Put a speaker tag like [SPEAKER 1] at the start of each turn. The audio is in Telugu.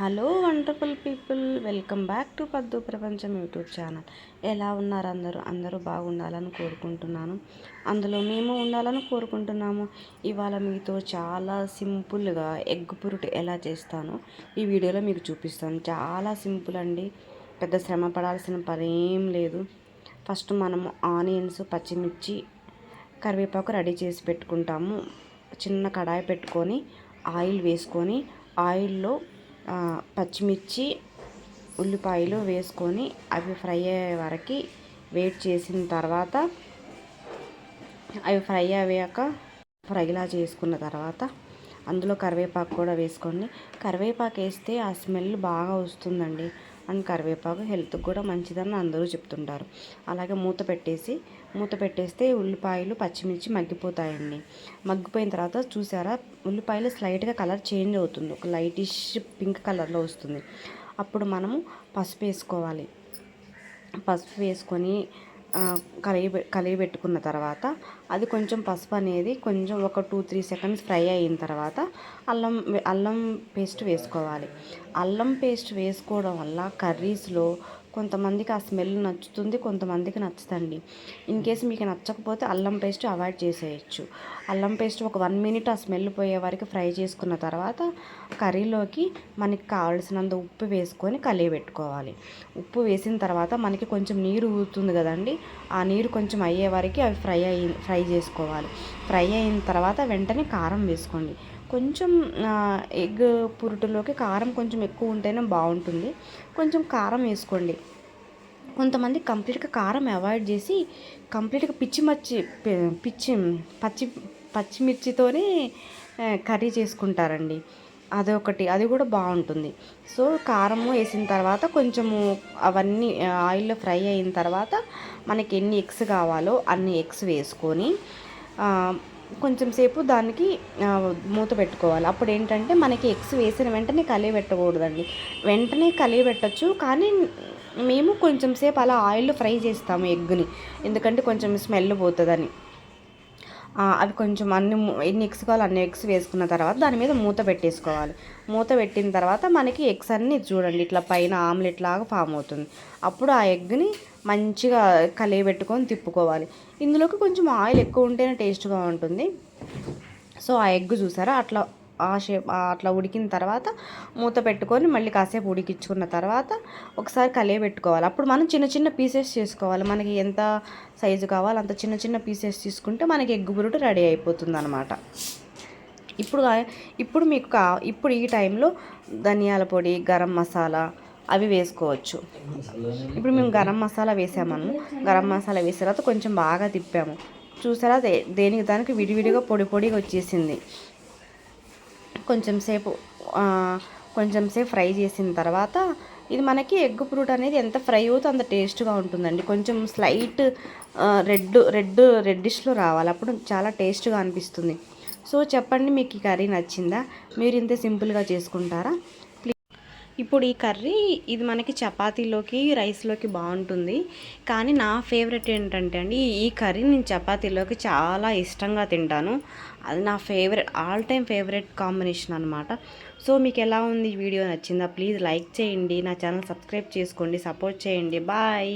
[SPEAKER 1] Hello wonderful people welcome back to Paddu ప్రపంచం యూట్యూబ్ ఛానల్. ఎలా ఉన్నారు అందరూ? అందరూ బాగుండాలని కోరుకుంటున్నాను. అందులో మేము ఉండాలని కోరుకుంటున్నాము. ఇవాళ మీతో చాలా సింపుల్గా ఎగ్ పురుటు ఎలా చేస్తానో ఈ వీడియోలో మీకు చూపిస్తాను. చాలా సింపుల్ అండి. పెద్ద శ్రమ పడాల్సిన పని ఏం లేదు. ఫస్ట్ మనము ఆనియన్స్ పచ్చిమిర్చి కరివేపాకు రెడీ చేసి పెట్టుకుంటాము. చిన్న కడాయి పెట్టుకొని ఆయిల్ వేసుకొని ఆయిల్లో పచ్చిమిర్చి ఉల్లిపాయలు వేసుకొని అవి ఫ్రై అయ్యే వరకు వెయిట్ చేసిన తర్వాత అవి ఫ్రై అయ్యాక ఫ్రైలా చేసుకున్న తర్వాత అందులో కరివేపాకు కూడా వేసుకోండి. కరివేపాకు వేస్తే ఆ స్మెల్ బాగా వస్తుందండి. అండ్ కరివేపాకు హెల్త్కి కూడా మంచిదని అందరూ చెప్తుంటారు. అలాగే మూత పెట్టేసి మూత పెట్టేస్తే ఉల్లిపాయలు పచ్చిమిర్చి మగ్గిపోతాయండి. మగ్గిపోయిన తర్వాత చూసారా ఉల్లిపాయలు స్లైట్గా కలర్ చేంజ్ అవుతుంది. ఒక లైటిష్ పింక్ కలర్లో వస్తుంది. అప్పుడు మనము పసుపు వేసుకోవాలి. పసుపు వేసుకొని కలిగి కలిగి పెట్టుకున్న తర్వాత అది కొంచెం పసుపు అనేది కొంచెం ఒక టూ త్రీ సెకండ్స్ ఫ్రై అయిన తర్వాత అల్లం అల్లం పేస్ట్ వేసుకోవాలి. అల్లం పేస్ట్ వేసుకోవడం వల్ల కర్రీస్లో కొంతమందికి ఆ స్మెల్ నచ్చుతుంది కొంతమందికి నచ్చుతండి ఇన్ కేసు మీకు నచ్చకపోతే అల్లం పేస్ట్ అవాయిడ్ చేసేయచ్చు. అల్లం పేస్ట్ ఒక వన్ మినిట్ ఆ స్మెల్ పోయే వరకు ఫ్రై చేసుకున్న తర్వాత కర్రీలోకి మనకి కావాల్సినంత ఉప్పు వేసుకొని కలియబెట్టుకోవాలి. ఉప్పు వేసిన తర్వాత మనకి కొంచెం నీరు ఊరుతుంది కదండి ఆ నీరు కొంచెం అయ్యే వరకు అవి ఫ్రై అయ్యి ఫ్రై చేసుకోవాలి. ఫ్రై అయిన తర్వాత వెంటనే కారం వేసుకోండి. కొంచెం ఎగ్ పురుటులోకి కారం కొంచెం ఎక్కువ ఉంటేనే బాగుంటుంది. కొంచెం కారం వేసుకోండి. కొంతమంది కంప్లీట్గా కారం అవాయిడ్ చేసి కంప్లీట్గా పిచ్చి మచ్చి పిచ్చి పచ్చి పచ్చిమిర్చితోనే కర్రీ చేసుకుంటారండి. అదొకటి అది కూడా బాగుంటుంది. సో కారము వేసిన తర్వాత కొంచెము అవన్నీ ఆయిల్లో ఫ్రై అయిన తర్వాత మనకి ఎన్ని ఎగ్స్ కావాలో అన్ని ఎగ్స్ వేసుకొని కొంచెం సేపు దానికి మూత పెట్టుకోవాలి. అప్పుడు ఏంటంటే మనకి ఎగ్స్ వేసిన వెంటనే కలియ పెట్టకూడదండి. వెంటనే కలియ పెట్టచ్చు. కానీ మేము కొంచెం సేపు అలా ఆయిల్లో ఫ్రై చేస్తాము ఎగ్ని ఎందుకంటే కొంచెం స్మెల్ పోతుందని. అవి కొంచెం అన్ని ఎన్ని ఎగ్స్ కావాలో అన్ని ఎగ్స్ వేసుకున్న తర్వాత దాని మీద మూత పెట్టేసుకోవాలి. మూత పెట్టిన తర్వాత మనకి ఎగ్స్ అన్ని చూడండి ఇట్లా పైన ఆమ్లెట్ లాగా ఫామ్ అవుతుంది. అప్పుడు ఆ ఎగ్ని మంచిగా కలిగి పెట్టుకొని తిప్పుకోవాలి. ఇందులోకి కొంచెం ఆయిల్ ఎక్కువ ఉంటేనే టేస్ట్గా ఉంటుంది. సో ఆ ఎగ్ చూసారా? అట్లా ఆ షేప్ అట్లా ఉడికిన తర్వాత మూత పెట్టుకొని మళ్ళీ కాసేపు ఉడికించుకున్న తర్వాత ఒకసారి కలియ పెట్టుకోవాలి. అప్పుడు మనం చిన్న చిన్న పీసెస్ చేసుకోవాలి. మనకి ఎంత సైజు కావాలో అంత చిన్న చిన్న పీసెస్ తీసుకుంటే మనకి ఎగ్గు బురుటు రెడీ అయిపోతుంది అనమాట ఇప్పుడు ఇప్పుడు మీకు కా ఇప్పుడు ఈ టైంలో ధనియాల పొడి గరం మసాలా అవి వేసుకోవచ్చు. ఇప్పుడు మేము గరం మసాలా వేసామను. గరం మసాలా వేసిన తర్వాత కొంచెం బాగా తిప్పాము. చూసారా? దేనికి దానికి విడివిడిగా పొడి పొడిగా వచ్చేసింది. కొంచెం సేపు కొంచెం సేపు ఫ్రై చేసిన తర్వాత ఇది మనకి ఎగ్ ఫ్రూట్ అనేది ఎంత ఫ్రై అవుతో అంత టేస్ట్గా ఉంటుందండి. కొంచెం స్లైట్ రెడ్ రెడ్ రెడ్డిష్లో రావాలి. అప్పుడు చాలా టేస్ట్గా అనిపిస్తుంది. సో చెప్పండి మీకు ఈ కర్రీ నచ్చిందా? మీరు ఇంత సింపుల్గా చేసుకుంటారా? ఇప్పుడు ఈ కర్రీ ఇది మనకి చపాతీలోకి రైస్లోకి బాగుంటుంది. కానీ నా ఫేవరెట్ ఏంటంటే అండి ఈ కర్రీ నేను చపాతీలోకి చాలా ఇష్టంగా తింటాను. అది నా favourite all time favourite combination అనమాట సో మీకు ఎలా ఉంది వీడియో నచ్చిందా ప్లీజ్ లైక్ చేయండి. నా ఛానల్ సబ్స్క్రైబ్ చేసుకోండి సపోర్ట్ చేయండి. బాయ్.